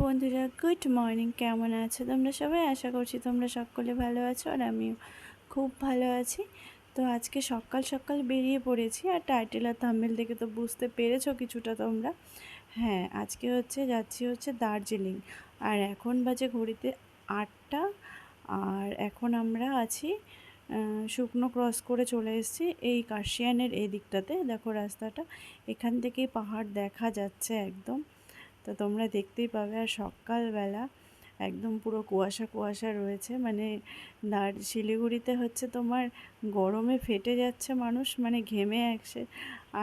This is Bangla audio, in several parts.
Good morning. কেমন আছো তোমরা সবাই? আশা করছি তোমরা সকলে ভালো আছো আর আমিও খুব ভালো আছি। তো আজকে সকাল সকাল বেরিয়ে পড়েছি আর টাইটেল আর থাম্বেল দেখে তো বুঝতে পেরেছ কিছুটা তোমরা। হ্যাঁ আজকে হচ্ছে যাচ্ছি হচ্ছে দার্জিলিং। আর এখন বাজে ঘড়িতে আটটা আর এখন আমরা আছি শুকনো ক্রস করে চলে এসেছি এই কার্শিয়ানের এই দিকটাতে দেখো রাস্তাটা, এখান থেকেই পাহাড় দেখা যাচ্ছে একদম। তো তোমরা দেখতেই পাবে। আর সকালবেলা একদম পুরো কুয়াশা কুয়াশা রয়েছে। মানে দার শিলিগুড়িতে হচ্ছে তোমার গরমে ফেটে যাচ্ছে মানুষ মানে ঘেমে একসে।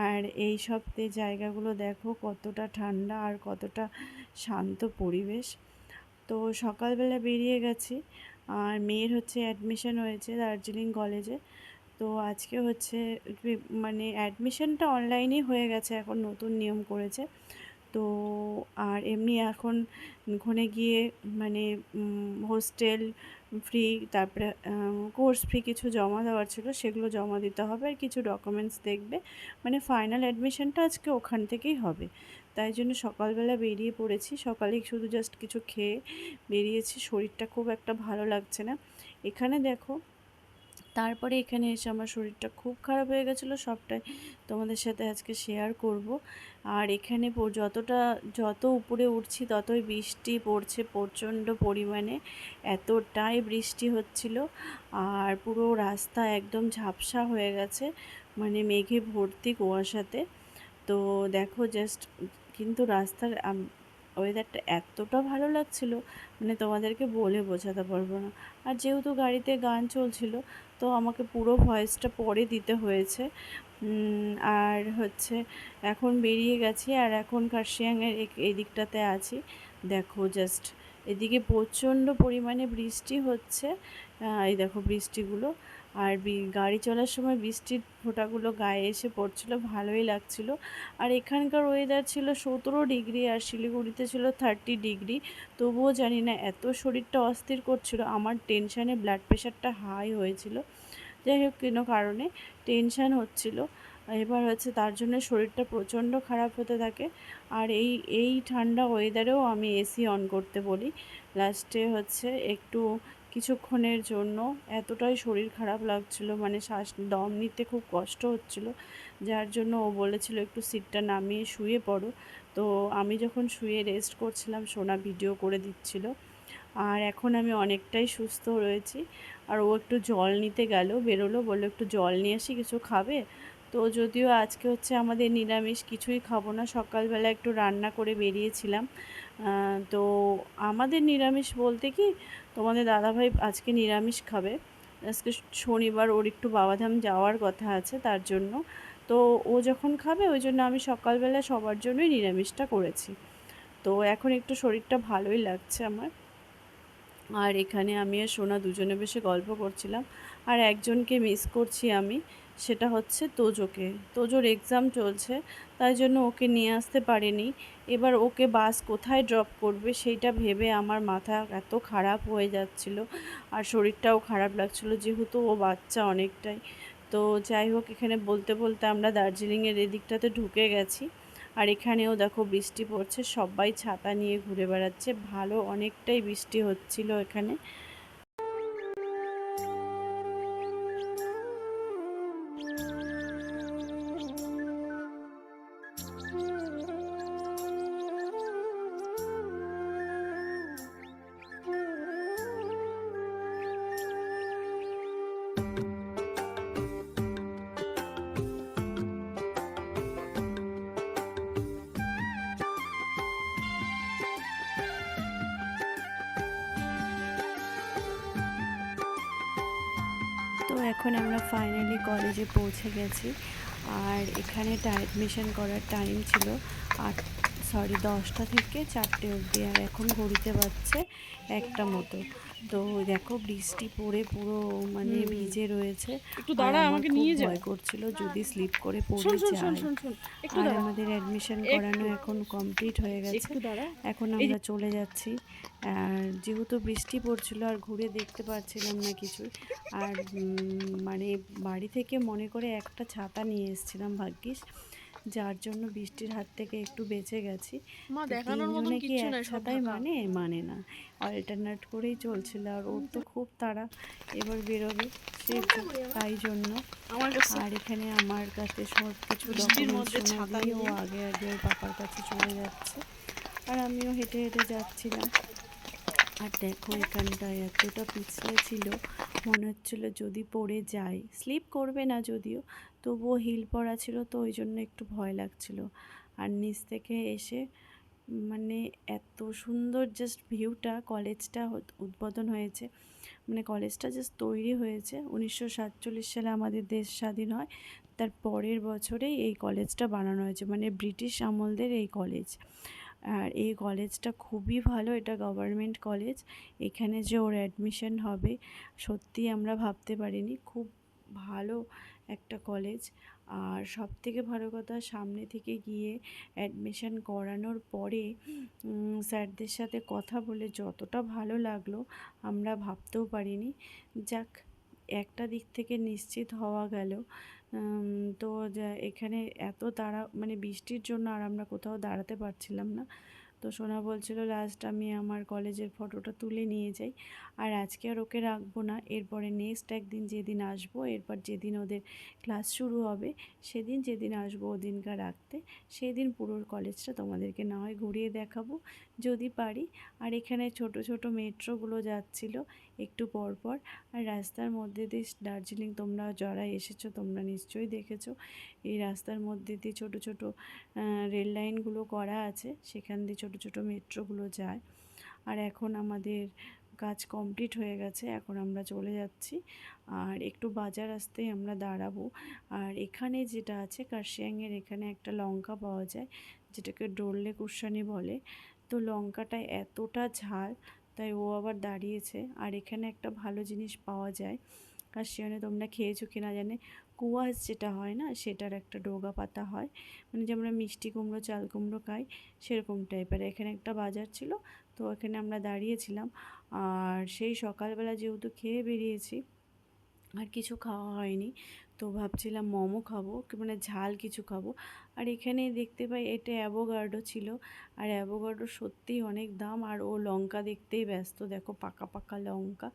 আর এই সব জায়গাগুলো দেখো কতটা ঠান্ডা আর কতটা শান্ত পরিবেশ। তো সকালবেলা বেরিয়ে গেছি। আর মেয়ের হচ্ছে অ্যাডমিশন হয়েছে দার্জিলিং কলেজে তো আজকে হচ্ছে মানে অ্যাডমিশনটা অনলাইনেই হয়ে গেছে, এখন নতুন নিয়ম করেছে। তো আর এমনি এখন ওখানে গিয়ে মানে হোস্টেল ফ্রি তারপরে কোর্স ফ্রি কিছু জমা দেওয়ার ছিল সেগুলো জমা দিতে হবে আর কিছু ডকুমেন্টস দেখবে। মানে ফাইনাল অ্যাডমিশনটা আজকে ওখান থেকেই হবে। তাই জন্য সকালবেলা বেরিয়ে পড়েছি। সকালেই শুধু জাস্ট কিছু খেয়ে বেরিয়েছি। শরীরটা খুব একটা ভালো লাগছে না। এখানে দেখো তারপরে এখানে এসে আমার শরীরটা খুব খারাপ হয়ে গেছিল, সবটাই তোমাদের সাথে আজকে শেয়ার করব। আর এখানে যতটা, যত উপরে উঠছি ততই বৃষ্টি পড়ছে প্রচণ্ড পরিমাণে, এতটাই বৃষ্টি হচ্ছিল। আর পুরো রাস্তা একদম ঝাপসা হয়ে গেছে মানে মেঘে ভর্তি কুয়াশাতে। তো দেখো জাস্ট কিন্তু রাস্তার ওয়েদারটা এতটা ভালো লাগছিল মানে তোমাদেরকে বলে বোঝাতে পারব না। আর যেহেতু গাড়িতে গান চলছিল, তো আমাকে পুরো ভয়েসটা পরে দিতে হয়েছে। আর হচ্ছে এখন বেরিয়ে গেছি, আর এখন কার্শিয়াংয়ের এই দিকটাতে আছি। দেখো জাস্ট এদিকে প্রচণ্ড পরিমাণে বৃষ্টি হচ্ছে। এই দেখো বৃষ্টিগুলো। আর গাড়ি চলার সময় বৃষ্টির ফোঁটাগুলো গায়ে এসে পড়ছিল, ভালোই লাগছিল। আর এখানকার ওয়েদার ছিল সতেরো ডিগ্রি আর শিলিগুড়িতে ছিল থার্টি ডিগ্রি। তবুও জানি না, এত শরীরটা অস্থির করছিল, আমার টেনশানে ব্লাড প্রেশারটা হাই হয়েছিল। যাই হোক, কোনো কারণে টেনশান হচ্ছিল। এবার হচ্ছে তার জন্য শরীরটা প্রচণ্ড খারাপ হতে থাকে। আর এই এই ঠান্ডা ওয়েদারেও আমি এসি অন করতে বলি। লাস্টে হচ্ছে একটু কিছুক্ষণের জন্য এতটাই শরীর খারাপ লাগছিল মানে শ্বাস দম নিতে খুব কষ্ট হচ্ছিল। যার জন্য ও বলেছিল, একটু সিটটা নামিয়ে শুয়ে পড়ো। তো আমি যখন শুয়ে রেস্ট করছিলাম, সোনা ভিডিও করে দিচ্ছিল। আর এখন আমি অনেকটাই সুস্থ রয়েছি। আর ও একটু জল নিতে গেল, বেরোলো, বলল, একটু জল নিয়ে আসি, কিছু খাবে? তো যদিও আজকে হচ্ছে আমাদের নিরামিষ, কিছুই খাব না। সকালবেলা একটু রান্না করে বেরিয়েছিলাম। তো আমাদের নিরামিষ বলতে কি তোমাদের দাদাভাই আজকে নিরামিষ খাবে। আজকে শনিবার ওর একটু বাবাধাম যাওয়ার কথা আছে তার জন্য। তো ও যখন খাবে ওই জন্য আমি সকালবেলা সবার জন্যই নিরামিষটা করেছি। তো এখন একটু শরীরটা ভালোই লাগছে আমার। আর এখানে আমি আর সোনা দুজনে বসে গল্প করছিলাম। আর একজনকে মিস করছি আমি। সেটা হচ্ছে তোজোকে। তোজোর এক্সাম চলছে, তাই জন্য ওকে নিয়ে আসতে পারিনি। এবার ওকে বাস কোথায় ড্রপ করবে সেইটা ভেবে আমার মাথা এত খারাপ হয়ে যাচ্ছিল আর শরীরটাও খারাপ লাগছিল, যেহেতু ও বাচ্চা অনেকটাই। তো যাই হোক, এখানে বলতে বলতে আমরা দার্জিলিংয়ের এদিকটাতে ঢুকে গেছি আর এখানেও দেখো বৃষ্টি পড়ছে, সবাই ছাতা নিয়ে ঘুরে বেড়াচ্ছে, ভালো অনেকটাই বৃষ্টি হচ্ছিল এখানে। এখন আমরা ফাইনালি কলেজে পৌঁছে গেছি। আর এখানে অ্যাডমিশন করার টাইম ছিল আট সরি দশটা থেকে চারটে অবধি। আর এখন ঘড়িতে বাজছে একটা মতো। তো দেখো বৃষ্টি পড়ে পুরো মানে। ভিজে রয়েছে। একটু দাঁড়া আমাকে নিয়ে যা ভয় করছিল যদি স্লিপ করে পড়ে শোন শোন শোন যায়। শোন শোন একটু আর দাঁড়া। আমাদের অ্যাডমিশন করানো এখন কমপ্লিট হয়ে গেছে। এখন আমরা চলে যাচ্ছি। আর যেহেতু বৃষ্টি পড়ছিল আর ঘুরে দেখতে পাচ্ছিলাম না কিছু আর মানে বাড়ি থেকে মনে করে একটা ছাতা নিয়ে এসেছিলাম ভাগ্যিস। যার জন্য বৃষ্টির হাত থেকে একটু বেঁচে গেছি। তিনজনে কি সব মানে মানে না। অল্টারনেট করেই চলছিল আর ওর তো খুব তাড়া এবার বেরোবে তাই জন্য। আর এখানে আমার কাছে সব কিছু ডকুমেন্টস ও আগে আগে পাপার কাছে চলে যাচ্ছে। আর আমিও হেঁটে হেঁটে যাচ্ছিলাম। আর দেখো এখানটায় এতটা পিছলে ছিল। মনে হচ্ছিল যদি পড়ে যায় স্লিপ করবে না যদিও। তবুও হিল পরা ছিল তো ওই জন্য একটু ভয় লাগছিল। আর নিচ থেকে এসে মানে এত সুন্দর জাস্ট ভিউটা কলেজটা উদ্বোধন হয়েছে। মানে কলেজটা জাস্ট তৈরি হয়েছে। উনিশশো সাতচল্লিশ সালে আমাদের দেশ স্বাধীন হয়। তার পরের বছরেই এই কলেজটা বানানো হয়েছে। মানে ব্রিটিশ আমলদের এই কলেজ আর এই কলেজটা খুবই ভালো। এটা গভর্নমেন্ট কলেজ এখানে যে ওর অ্যাডমিশন হবে সত্যি আমরা ভাবতে পারিনি। খুব ভালো একটা কলেজ আর সব থেকে ভালো কথা, সামনে থেকে গিয়ে অ্যাডমিশন করানোর পরে স্যারদের সাথে কথা বলে যতটা ভালো লাগল, আমরা ভাবতেও পারিনি। যাক, একটা দিক থেকে নিশ্চিত হওয়া গেল। তো এখানে এত তাড়া মানে বৃষ্টির জন্য আর আমরা কোথাও দাঁড়াতে পারছিলাম না। তো সোনা বলছিল লাস্ট আমি আমার কলেজের ফটোটা তুলে নিয়ে যাই। আর আজকে আর ওকে রাখব না। এরপরে নেক্সট একদিন যেদিন আসব, এরপর যেদিন ওদের ক্লাস শুরু হবে, সেদিন যেদিন আসব ওদিনকার রাখতে, সেদিন পুরো কলেজটা তোমাদেরকে না হয় ঘুরিয়ে দেখাবো। যদি পারি। আর এখানে ছোট ছোট মেট্রোগুলো যাচ্ছিল একটু পর পর আর রাস্তার মধ্যে দিয়ে দার্জিলিং তোমরা যারা এসেছ তোমরা নিশ্চয়ই দেখেছ। এই রাস্তার মধ্যে দিয়ে ছোট ছোট রেল লাইনগুলো করা আছে। সেখান দিয়ে ছোট ছোট মেট্রোগুলো যায়। আর এখন আমাদের কাজ কমপ্লিট হয়ে গেছে। এখন আমরা চলে যাচ্ছি। আর একটু বাজার আসতেই আমরা দাঁড়াবো। আর এখানে যেটা আছে, কার্শিয়াংয়ের এখানে একটা লঙ্কা পাওয়া যায়, যেটাকে ডোরলে কুশানি বলে। তো লঙ্কাটা এতটা ঝাল, তাই ও আবার দাঁড়িয়েছে। আর এখানে একটা ভালো জিনিস পাওয়া যায়। কাশিয়ানে তোমরা খেয়েছো কিনা জানে? কুয়াশ যেটা হয় না, সেটার একটা ডোগা পাতা হয়। মানে যে আমরা মিষ্টি কুমড়ো, চাল কুমড়ো খাই, সেরকম টাইপের। এখানে একটা বাজার ছিল, তো এখানে আমরা দাঁড়িয়েছিলাম। আর সেই সকালবেলা যেহেতু খেয়ে বেরিয়েছি, আর কিছু খাওয়া হয়নি তো ভাবছিলাম মোমো খাব মানে ঝাল কিছু খাব। আর এখানে দেখতে পাই এটা অ্যাভোগার্ডো ছিল। আর অ্যাভোগার্ডো সত্যিই অনেক দাম, আর ও লঙ্কা দেখতেই ব্যস্ত। দেখো পাকা পাকা লঙ্কা।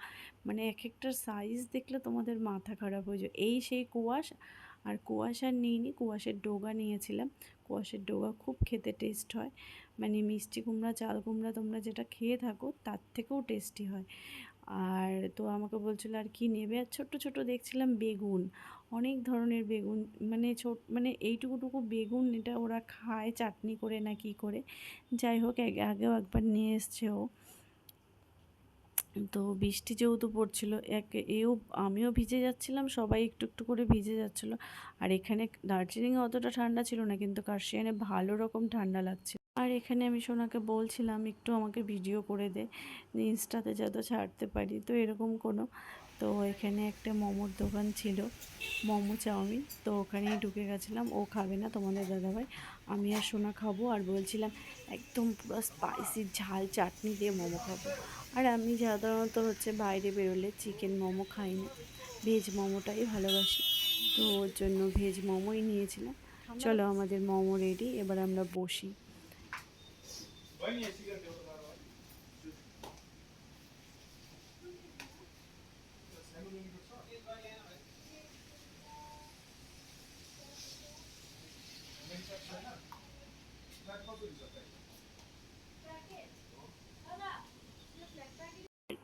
মানে এক একটার সাইজ দেখলে তোমাদের মাথা খারাপ হয়ে যাবে এই সেই কুয়াশ, আর কুয়াশ আর নিইনি, কুয়াশের ডোগা নিয়েছিলাম। কুয়াশের ডোগা খুব খেতে টেস্ট হয়। মানে মিষ্টি কুমড়া, চাল কুমড়া তোমরা যেটা খেয়ে থাকো, তার থেকেও টেস্টি হয়। আর তো আমাকে বলছিল, আর কি নেবে? আর ছোট্ট ছোট দেখছিলাম বেগুন। অনেক ধরনের বেগুন মানে ছোট মানে এইটুকুটুকু বেগুন এটা ওরা খায় চাটনি করে না কি করে। যাই হোক আগে- আগেও একবার নিয়ে এসছে ও। তো বৃষ্টি যেহেতু পড়ছিল, এক, এও, আমিও ভিজে যাচ্ছিলাম, সবাই একটু একটু করে ভিজে যাচ্ছিল। আর এখানে দার্জিলিংয়ে অতটা ঠান্ডা ছিল না, কিন্তু কার্শিয়ানে ভালো রকম ঠান্ডা লাগছে আর এখানে আমি সোনাকে বলছিলাম একটু আমাকে ভিডিও করে দে। ইনস্টাতে যত ছাড়তে পারি। তো এরকম কোনো। তো এখানে একটা মোমোর দোকান ছিল মোমো চাউমিন। তো ওখানেই ঢুকে গেছিলাম। ও খাবে না তোমাদের দাদাভাই। আমি আর সোনা খাব। আর বলছিলাম একদম পুরো স্পাইসি ঝাল চাটনি দিয়ে মোমো খাব। আর আমি সাধারণত হচ্ছে বাইরে বেরোলে চিকেন মোমো খাই না। ভেজ মোমোটাই ভালোবাসি। তো ওর জন্য ভেজ মোমোই নিয়েছিলাম। চলো আমাদের মোমো রেডি এবার আমরা বসি।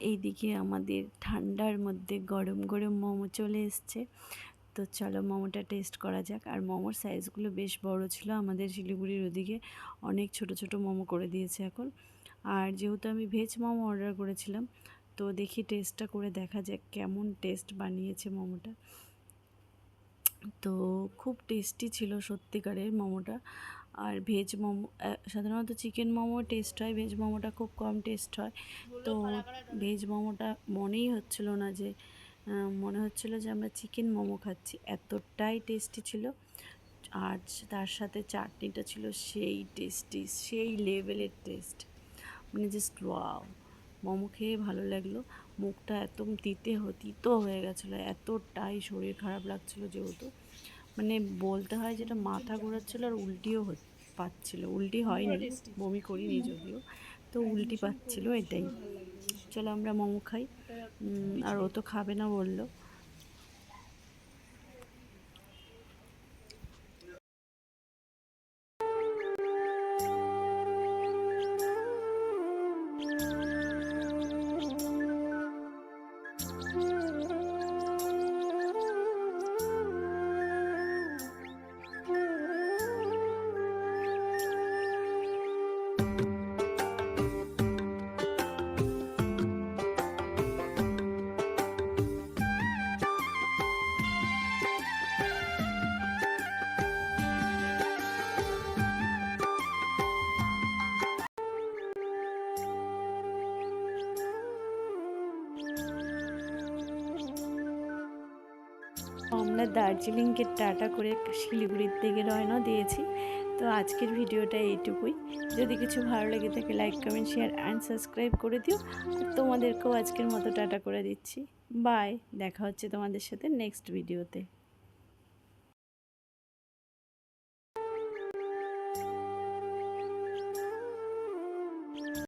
এইদিকে আমাদের ঠান্ডার মধ্যে গরম গরম মোমো চলে এসছে। তো চলো মোমোটা টেস্ট করা যাক। আর মোমোর সাইজগুলো বেশ বড় ছিল, আমাদের শিলিগুড়ির ওদিকে অনেক ছোট ছোট মোমো করে দিয়েছে এখন। আর যেহেতু আমি ভেজ মোমো অর্ডার করেছিলাম, তো দেখি টেস্টটা করে দেখা যাক কেমন টেস্ট বানিয়েছে মোমোটা। তো খুব টেস্টি ছিল সত্যিকারের মোমোটা। আর ভেজ মোমো সাধারণত চিকেন মোমো টেস্ট হয় ভেজ মোমোটা খুব কম টেস্ট হয়। তো ভেজ মোমোটা মনেই হচ্ছিল না যে মনে হচ্ছিল যে আমরা চিকেন মোমো খাচ্ছি। এতটাই টেস্টি ছিল। আর তার সাথে চাটনিটা ছিল সেই টেস্টি সেই লেভেলের টেস্ট মানে জাস্ট ওয়াও মোমো খেয়ে ভালো লাগল। মুখটা একদম তিতে তিতো হয়ে গেছিল। এতটাই শরীর খারাপ লাগছিল যেহেতু। মানে বলতে হয় যেটা মাথা ঘোরাচ্ছিল আর উল্টিও পাচ্ছিল। উল্টি হয়নি, বমি করিনি যদিও। তো উল্টি পাচ্ছিল এটাই। চলো আমরা মোমো খাই। আর ও তো খাবে না বলল। দার্জিলিংকে টাটা করে শিলিগুড়ির দিকে রওনা দিয়েছি। তো আজকের ভিডিওটা এইটুকুই যদি কিছু ভালো লেগে থাকে like comment share and subscribe করে দিও। তোমাদেরকেও আজকের মতো টাটা করে দিচ্ছি। বাই দেখা হচ্ছে তোমাদের সাথে নেক্সট ভিডিওতে